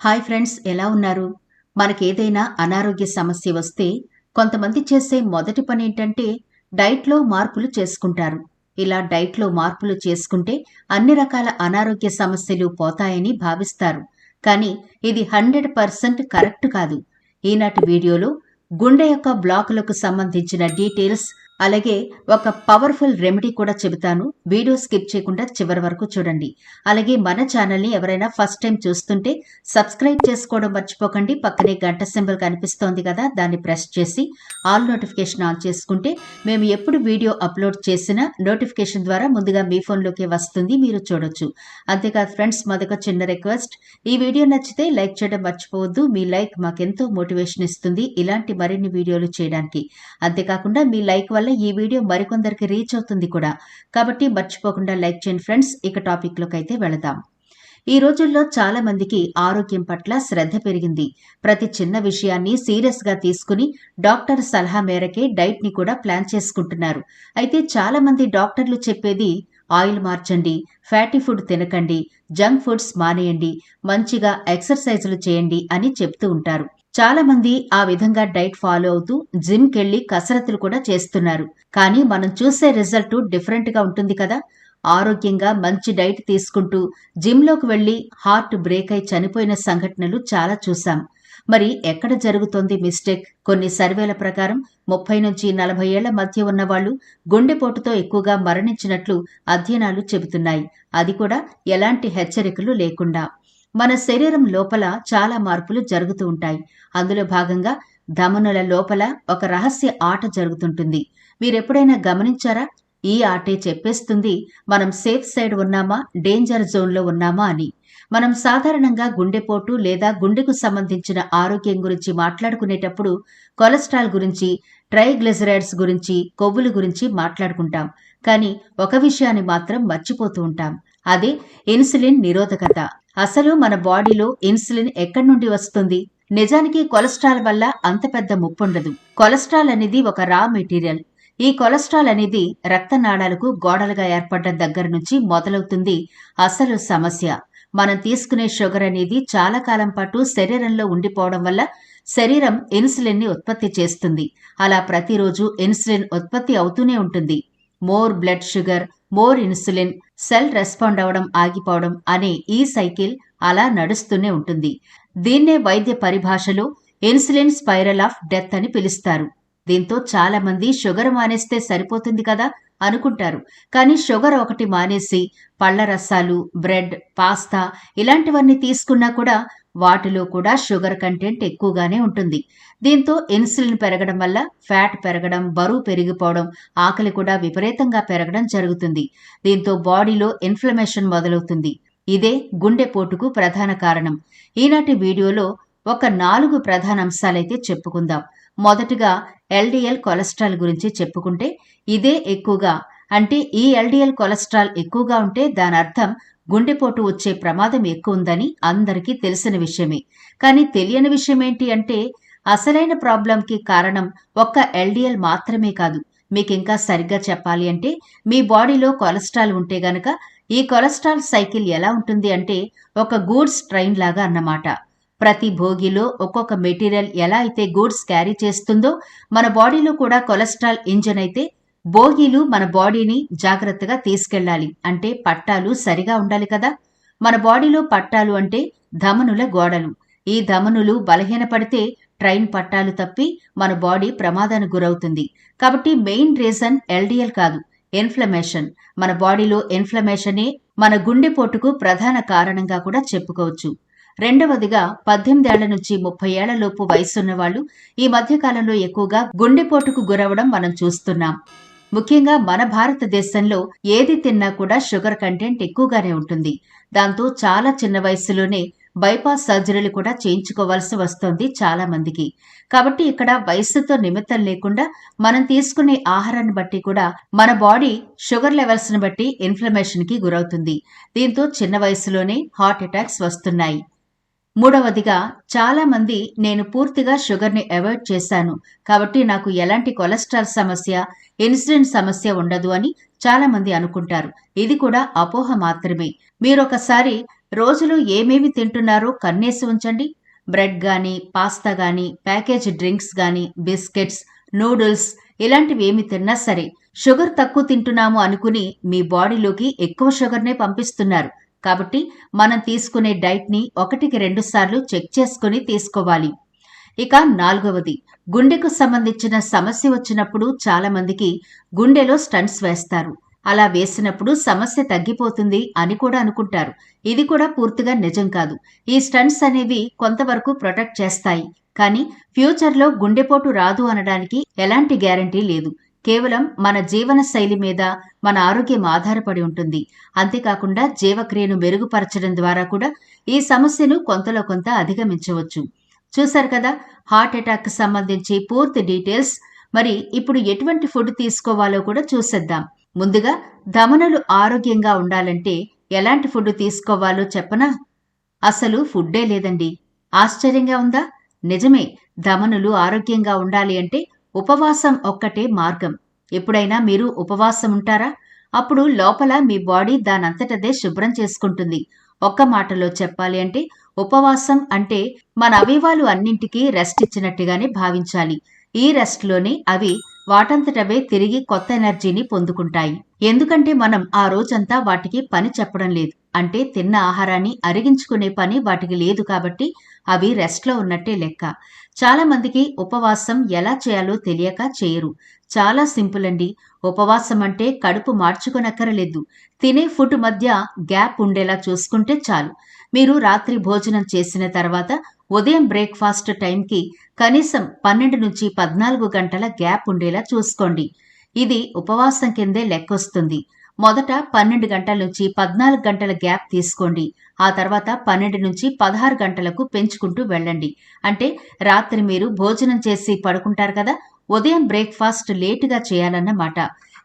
Hi friends ఎలా ఉన్నారు? మనకేదైనా అనారోగ్య సమస్య వస్తే కొంతమంది చేసే మొదటి పని ఏంటంటే డైట్లో మార్పులు చేసుకుంటారు. ఇలా డైట్లో మార్పులు చేసుకుంటే అన్ని రకాల అనారోగ్య సమస్యలు పోతాయని భావిస్తారు. కానీ ఇది హండ్రెడ్ పర్సెంట్ కరెక్ట్ కాదు. ఈనాటి వీడియోలో గుండె యొక్క బ్లాకులకు సంబంధించిన డీటెయిల్స్ అలాగే ఒక పవర్ఫుల్ రెమెడీ కూడా చెబుతాను. వీడియో స్కిప్ చేయకుండా చివరి వరకు చూడండి. అలాగే మన ఛానల్ని ఎవరైనా ఫస్ట్ టైం చూస్తుంటే సబ్స్క్రైబ్ చేసుకోవడం మర్చిపోకండి. పక్కనే గంట సింబల్ కనిపిస్తోంది కదా దాన్ని ప్రెస్ చేసి ఆల్ నోటిఫికేషన్ ఆన్ చేసుకుంటే మేము ఎప్పుడు వీడియో అప్లోడ్ చేసినా నోటిఫికేషన్ ద్వారా ముందుగా మీ ఫోన్లోకి వస్తుంది మీరు చూడొచ్చు. అంతేకాదు ఫ్రెండ్స్ మాదొక చిన్న రిక్వెస్ట్. ఈ వీడియో నచ్చితే లైక్ చేయడం మర్చిపోవద్దు. మీ లైక్ మాకెంతో మోటివేషన్ ఇస్తుంది ఇలాంటి మరిన్ని వీడియోలు చేయడానికి. అంతేకాకుండా మీ లైక్ వల్ల ఈ వీడియో మరికొందరికి రీచ్ అవుతుంది కూడా. కాబట్టి మర్చిపోకుండా లైక్ చేయండి ఫ్రెండ్స్. ఇక టాపిక్లోకి అయితే వెళదాం. ఈ రోజుల్లో చాలా మందికి ఆరోగ్యం పట్ల శ్రద్ధ పెరిగింది. ప్రతి చిన్న విషయాన్ని సీరియస్గా తీసుకుని డాక్టర్ సలహా మేరకే డైట్ని కూడా ప్లాన్ చేసుకుంటున్నారు. అయితే చాలా మంది డాక్టర్లు చెప్పేది ఆయిల్ మార్చండి ఫ్యాటీ ఫుడ్ తినకండి జంక్ ఫుడ్స్ మానేయండి మంచిగా ఎక్సర్సైజులు చేయండి అని చెప్తూ ఉంటారు. చాలా మంది ఆ విధంగా డైట్ ఫాలో అవుతూ జిమ్ కెళ్ళి కసరత్తులు కూడా చేస్తున్నారు. కానీ మనం చూసే రిజల్ట్ డిఫరెంట్గా ఉంటుంది కదా. ఆరోగ్యంగా మంచి డైట్ తీసుకుంటూ జిమ్లోకి వెళ్ళి హార్ట్ బ్రేక్ అయి చనిపోయిన సంఘటనలు చాలా చూశాం మరి ఎక్కడ జరుగుతోంది మిస్టేక్? కొన్ని సర్వేల ప్రకారం ముప్పై నుంచి నలభై ఏళ్ళ మధ్య ఉన్నవాళ్ళు గుండెపోటుతో ఎక్కువగా మరణించినట్లు అధ్యయనాలు చెబుతున్నాయి. అది కూడా ఎలాంటి హెచ్చరికలు లేకుండా. మన శరీరం లోపల చాలా మార్పులు జరుగుతూ ఉంటాయి. అందులో భాగంగా ధమనుల లోపల ఒక రహస్య ఆట జరుగుతుంటుంది. మీరెప్పుడైనా గమనించారా? ఈ ఆటే చెప్పేస్తుంది మనం సేఫ్ సైడ్ ఉన్నామా? డేంజర్ జోన్లో ఉన్నామా అని. మనం సాధారణంగా గుండెపోటు లేదా గుండెకు సంబంధించిన ఆరోగ్యం గురించి మాట్లాడుకునేటప్పుడు కొలెస్ట్రాల్ గురించి ట్రైగ్లిజరైడ్స్ గురించి కొవ్వుల గురించి మాట్లాడుకుంటాం. కానీ ఒక విషయాన్ని మాత్రం మర్చిపోతూ ఉంటాం. అదే ఇన్సులిన్ నిరోధకత. అసలు మన బాడీలో ఇన్సులిన్ ఎక్కడి నుండి వస్తుంది? నిజానికి కొలెస్ట్రాల్ వల్ల అంత పెద్ద ముప్పుండదు. కొలెస్ట్రాల్ అనేది ఒక రా మెటీరియల్. ఈ కొలెస్ట్రాల్ అనేది రక్తనాళాలకు గోడలుగా ఏర్పడ్డ దగ్గర నుంచి మొదలవుతుంది. అసలు సమస్య. మనం తీసుకునే షుగర్ అనేది చాలా కాలం పాటు శరీరంలో ఉండిపోవడం వల్ల శరీరం ఇన్సులిన్ని ఉత్పత్తి చేస్తుంది. అలా ప్రతిరోజు ఇన్సులిన్ ఉత్పత్తి అవుతూనే ఉంటుంది. More blood sugar more insulin cell respond అవడం ఆగిపోవడం అనే ఈ సైకిల్ అలా నడుస్తూనే ఉంటుంది. దీన్నే వైద్య పరిభాషలో ఇన్సులిన్ స్పైరల్ ఆఫ్ డెత్ అని పిలుస్తారు. దీంతో చాలా మంది షుగర్ మానేస్తే సరిపోతుంది కదా అనుకుంటారు. కానీ షుగర్ ఒకటి మానేసి పళ్ళ రసాలు బ్రెడ్ పాస్తా ఇలాంటివన్నీ తీసుకున్నా కూడా వాటిలో కూడా షుగర్ కంటెంట్ ఎక్కువగానే ఉంటుంది. దీంతో ఇన్సులిన్ పెరగడం వల్ల ఫ్యాట్ పెరగడం బరువు పెరిగిపోవడం ఆకలి కూడా విపరీతంగా పెరగడం జరుగుతుంది. దీంతో బాడీలో ఇన్ఫ్లమేషన్ మొదలవుతుంది. ఇదే గుండెపోటుకు ప్రధాన కారణం. ఈనాటి వీడియోలో ఒక నాలుగు ప్రధాన అంశాలైతే చెప్పుకుందాం. మొదటిగా ఎల్డిఎల్ కొలెస్ట్రాల్ గురించి చెప్పుకుంటే ఇదే ఎక్కువగా అంటే ఈ ఎల్డిఎల్ కొలెస్ట్రాల్ ఎక్కువగా ఉంటే దాని అర్థం గుండెపోటు వచ్చే ప్రమాదం ఎక్కువ ఉందని అందరికీ తెలిసిన విషయమే. కానీ తెలియని విషయం ఏంటి అంటే అసలైన ప్రాబ్లంకి కారణం ఒక్క ఎల్డిఎల్ మాత్రమే కాదు. మీకు ఇంకా సరిగ్గా చెప్పాలి అంటే మీ బాడీలో కొలెస్ట్రాల్ ఉంటే గనక ఈ కొలెస్ట్రాల్ సైకిల్ ఎలా ఉంటుంది అంటే ఒక గూడ్స్ ట్రైన్ లాగా అన్నమాట. ప్రతి భోగిలో ఒక్కొక్క మెటీరియల్ ఎలా అయితే గూడ్స్ క్యారీ చేస్తుందో మన బాడీలో కూడా కొలెస్ట్రాల్ ఇంజన్ అయితే బోగీలు మన బాడీని జాగ్రత్తగా తీసుకెళ్ళాలి అంటే పట్టాలు సరిగా ఉండాలి కదా? మన బాడీలో పట్టాలు అంటే ధమనుల గోడలు. ఈ ధమనులు బలహీనపడితే ట్రైన్ పట్టాలు తప్పి మన బాడీ ప్రమాదానికి గురవుతుంది. కాబట్టి మెయిన్ రీజన్ ఎల్డిఎల్ కాదు ఇన్ఫ్లమేషన్. మన బాడీలో ఇన్ఫ్లమేషనే మన గుండెపోటుకు ప్రధాన కారణంగా కూడా చెప్పుకోవచ్చు. రెండవదిగా పద్దెనిమిదేళ్ళ నుంచి ముప్పై ఏళ్ళలోపు వయసున్న వాళ్ళు ఈ మధ్యకాలంలో ఎక్కువగా గుండెపోటుకు గురవడం మనం చూస్తున్నాం. ముఖ్యంగా మన భారతదేశంలో ఏది తిన్నా కూడా షుగర్ కంటెంట్ ఎక్కువగానే ఉంటుంది. దాంతో చాలా చిన్న వయసులోనే బైపాస్ సర్జరీలు కూడా చేయించుకోవాల్సి వస్తోంది చాలా మందికి. కాబట్టి ఇక్కడ వయస్సుతో నిమిత్తం లేకుండా మనం తీసుకునే ఆహారాన్ని బట్టి కూడా మన బాడీ షుగర్ లెవెల్స్ని బట్టి ఇన్ఫ్లమేషన్కి గురవుతుంది. దీంతో చిన్న వయసులోనే హార్ట్ అటాక్స్ వస్తున్నాయి. మూడవదిగా చాలా మంది నేను పూర్తిగా షుగర్ని అవాయిడ్ చేశాను. కాబట్టి నాకు ఎలాంటి కొలెస్ట్రాల్ సమస్య ఇన్సులిన్ సమస్య ఉండదు అని చాలా మంది అనుకుంటారు. ఇది కూడా అపోహ మాత్రమే. మీరొకసారి రోజులో ఏమేమి తింటున్నారో కన్నేసి ఉంచండి. బ్రెడ్ కానీ పాస్తా కానీ ప్యాకేజ్ డ్రింక్స్ కానీ బిస్కెట్స్ నూడిల్స్ ఇలాంటివి ఏమి తిన్నా సరే షుగర్ తక్కువ తింటున్నాము అనుకుని మీ బాడీలోకి ఎక్కువ షుగర్నే పంపిస్తున్నారు. కాబట్టి మనం తీసుకునే డైట్ని ఒకటికి రెండు సార్లు చెక్ చేసుకుని తీసుకోవాలి. ఇక నాలుగవది గుండెకు సంబంధించిన సమస్య వచ్చినప్పుడు చాలా మందికి గుండెలో స్టంట్స్ వేస్తారు. అలా వేసినప్పుడు సమస్య తగ్గిపోతుంది అని కూడా అనుకుంటారు. ఇది కూడా పూర్తిగా నిజం కాదు. ఈ స్టంట్స్ అనేవి కొంతవరకు ప్రొటెక్ట్ చేస్తాయి. కానీ ఫ్యూచర్లో గుండెపోటు రాదు అనడానికి ఎలాంటి గ్యారంటీ లేదు. కేవలం మన జీవన శైలి మీద మన ఆరోగ్యం ఆధారపడి ఉంటుంది. అంతేకాకుండా జీవక్రియను మెరుగుపరచడం ద్వారా కూడా ఈ సమస్యను కొంతలో కొంత అధిగమించవచ్చు. చూశారు కదా హార్ట్ అటాక్ సంబంధించి పూర్తి డీటెయిల్స్. మరి ఇప్పుడు ఎటువంటి ఫుడ్ తీసుకోవాలో కూడా చూసేద్దాం. ముందుగా ధమనులు ఆరోగ్యంగా ఉండాలంటే ఎలాంటి ఫుడ్ తీసుకోవాలో చెప్పనా? అసలు ఫుడ్డే లేదండి. ఆశ్చర్యంగా ఉందా? నిజమే ధమనులు ఆరోగ్యంగా ఉండాలి అంటే ఉపవాసం ఒక్కటే మార్గం. ఎప్పుడైనా మీరు ఉపవాసం ఉంటారా అప్పుడు లోపల మీ బాడీ దానంతటదే శుభ్రం చేసుకుంటుంది. ఒక్క మాటలో చెప్పాలి అంటే ఉపవాసం అంటే మన అవయవాలు అన్నింటికీ రెస్ట్ ఇచ్చినట్టుగానే భావించాలి. ఈ రెస్ట్లోనే అవి వాటంతటవే తిరిగి కొత్త ఎనర్జీని పొందుకుంటాయి. ఎందుకంటే మనం ఆ రోజంతా వాటికి పని చెప్పడం లేదు. అంటే తిన్న ఆహారాన్ని అరిగించుకునే పని వాటికి లేదు కాబట్టి అవి రెస్ట్లో ఉన్నట్టే లెక్క. చాలా మందికి ఉపవాసం ఎలా చేయాలో తెలియక చేయరు. చాలా సింపుల్ అండి. ఉపవాసం అంటే కడుపు మార్చుకొనక్కరలేదు. తినే ఫుడ్ మధ్య గ్యాప్ ఉండేలా చూసుకుంటే చాలు. మీరు రాత్రి భోజనం చేసిన తర్వాత ఉదయం బ్రేక్ఫాస్ట్ టైంకి కనీసం పన్నెండు నుంచి పద్నాలుగు గంటల గ్యాప్ ఉండేలా చూసుకోండి. ఇది ఉపవాసం కిందే లెక్కొస్తుంది. మొదట పన్నెండు గంటల నుంచి పద్నాలుగు గంటల గ్యాప్ తీసుకోండి. ఆ తర్వాత పన్నెండు నుంచి పదహారు గంటలకు పెంచుకుంటూ వెళ్ళండి. అంటే రాత్రి మీరు భోజనం చేసి పడుకుంటారు కదా ఉదయం బ్రేక్ఫాస్ట్ లేటుగా చేయాలన్నమాట.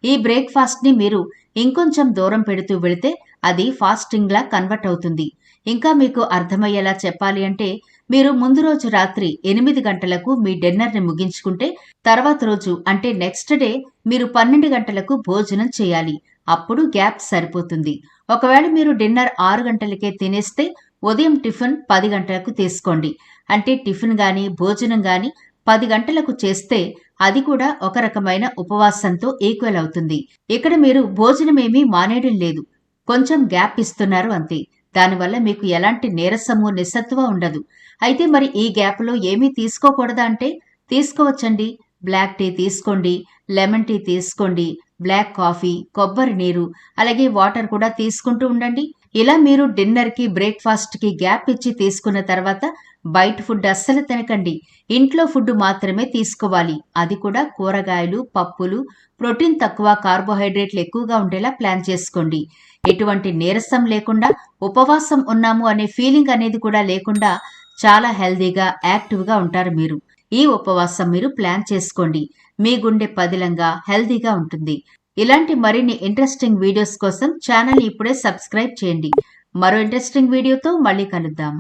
ఈ బ్రేక్ఫాస్ట్ని మీరు ఇంకొంచెం దూరం పెడుతూ వెళితే అది ఫాస్టింగ్లా కన్వర్ట్ అవుతుంది. ఇంకా మీకు అర్థమయ్యేలా చెప్పాలి అంటే మీరు ముందు రోజు రాత్రి ఎనిమిది గంటలకు మీ డిన్నర్ని ముగించుకుంటే తర్వాత రోజు అంటే నెక్స్ట్ డే మీరు పన్నెండు గంటలకు భోజనం చేయాలి. అప్పుడు గ్యాప్ సరిపోతుంది. ఒకవేళ మీరు డిన్నర్ ఆరు గంటలకే తినేస్తే ఉదయం టిఫిన్ పది గంటలకు తీసుకోండి. అంటే టిఫిన్ కానీ భోజనం కానీ పది గంటలకు చేస్తే అది కూడా ఒక రకమైన ఉపవాసంతో ఈక్వల్ అవుతుంది. ఇక్కడ మీరు భోజనమేమీ మానేయడం లేదు. కొంచెం గ్యాప్ ఇస్తున్నారు అంతే. దానివల్ల మీకు ఎలాంటి నీరసము నిస్సత్వ ఉండదు. అయితే మరి ఈ గ్యాప్లో ఏమీ తీసుకోకూడదా అంటే తీసుకోవచ్చండి. బ్లాక్ టీ తీసుకోండి లెమన్ టీ తీసుకోండి బ్లాక్ కాఫీ కొబ్బరి నీరు అలాగే వాటర్ కూడా తీసుకుంటూ ఉండండి. ఇలా మీరు డిన్నర్కి బ్రేక్ఫాస్ట్కి గ్యాప్ ఇచ్చి తీసుకున్న తర్వాత బయట ఫుడ్ అస్సలు తినకండి. ఇంట్లో ఫుడ్ మాత్రమే తీసుకోవాలి. అది కూడా కూరగాయలు పప్పులు ప్రోటీన్ తక్కువ కార్బోహైడ్రేట్లు ఎక్కువగా ఉండేలా ప్లాన్ చేసుకోండి. ఎటువంటి నీరసం లేకుండా ఉపవాసం ఉన్నాము అనే ఫీలింగ్ అనేది కూడా లేకుండా చాలా హెల్దీగా యాక్టివ్గా ఉంటారు మీరు. ఈ ఉపవాసం మీరు ప్లాన్ చేసుకోండి. మీ గుండె పదిలంగా హెల్దీగా ఉంటుంది. ఇలాంటి మరిన్ని ఇంట్రెస్టింగ్ వీడియోస్ కోసం ఛానల్ ఇప్పుడే సబ్స్క్రైబ్ చేయండి. మరో ఇంట్రెస్టింగ్ వీడియోతో మళ్ళీ కలుద్దాం.